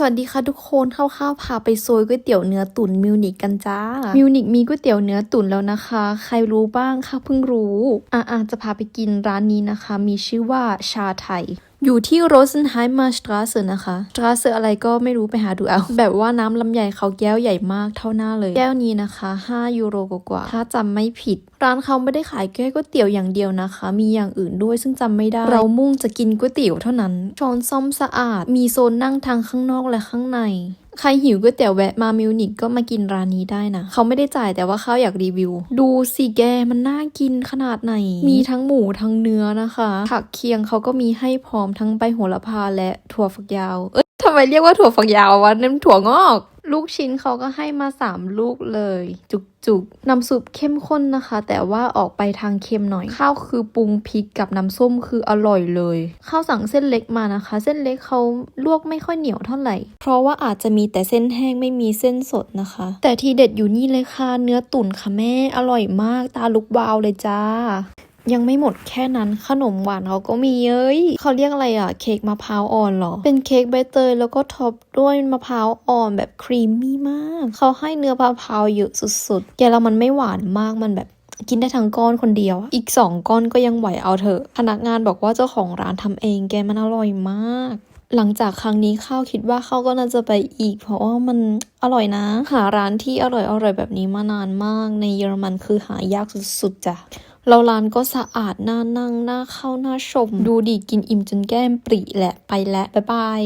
สวัสดีค่ะทุกคนข้าวๆพาไปโซยก๋วยเตี๋ยวเนื้อตุ๋นมิวนิกกันจ้า มิวนิกมีก๋วยเตี๋ยวเนื้อตุ๋นแล้วนะคะ ใครรู้บ้างคะเพิ่งรู้ อะๆจะพาไปกินร้านนี้นะคะ มีชื่อว่าชาไทย อยู่ที่โรส e นไฮมาสตราเซนะคะสตราเซอร์อะไรก็ไม่รู้ไปหาดูเอา แบบว่าน้ำลำไยเขาแก้วใหญ่มากเท่าหน้าเลย แก้วนี้นะคะ 5 ยูโรกว่าถ้าจำไม่ผิด ร้านเขาไม่ได้ขายแค่ก๋วยเตี๋ยวอย่างเดียวนะคะ มีอย่างอื่นด้วยซึ่งจำไม่ได้ เรามุ่งจะกินก๋วยเตี๋ยวเท่านั้น ช้อนซ่อมสะอาด มีโซนนั่งทางข้างนอกและข้างใน ใครหิวก๋วยเตี๋ยวแวะมามิวนิกก็มากินร้านนี้ได้นะ เขาไม่ได้จ่ายแต่ว่าเขาอยากรีวิว ดูสิแกมันน่ากินขนาดไหน มีทั้งหมูทั้งเนื้อนะคะผักเคียงเขาก็มีให้พร้อมทั้งใบโหระพาและถั่วฝักยาว เอ้ยทำไมเรียกว่าถั่วฝักยาววะนั่นถั่วงอก ลูกชิ้นเขาก็ให้มาสามลูกเลยจุกจุกๆ น้ำซุปเข้มข้นนะคะ แต่ว่าออกไปทางเค็มหน่อย ข้าวคือปรุงพริกกับน้ำส้มคืออร่อยเลย ข้าวสั่งเส้นเล็กมานะคะ เส้นเล็กเขาลวกไม่ค่อยเหนียวเท่าไหร่ เพราะว่าอาจจะมีแต่เส้นแห้งไม่มีเส้นสดนะคะ แต่ที่เด็ดอยู่นี่เลยค่ะ เนื้อตุ๋นค่ะแม่ อร่อยมาก ตาลุกวาวเลยจ้า ยังไม่หมดแค่นั้นขนมหวานเขาก็มีเอ้ยเขาเรียกอะไรอะเค้กมะพร้าวอ่อนเหรอ เป็นเค้กใบเตยแล้วก็ท็อปด้วยมะพร้าวอ่อนแบบครีมมี่มาก เขาให้เนื้อมะพร้าวเยอะสุดๆแกแล้วมันไม่หวานมากมันแบบกินได้ทั้งก้อนคนเดียวอะอีกสองก้อนก็ยังไหวเอาเถอะ พนักงานบอกว่าเจ้าของร้านทำเองแกมันอร่อยมาก หลังจากครั้งนี้ข้าวคิดว่าข้าวก็น่าจะไปอีก เพราะว่ามันอร่อยนะ หาร้านที่อร่อยอร่อยแบบนี้มานานมาก ในเยอรมันคือหายากสุดๆจ้ะ เราร้านก็สะอาดน่านั่งน่าเข้าน่าชม ดูดีกินอิ่มจนแก้มปรีแหละ ไปแล้วบ๊ายบาย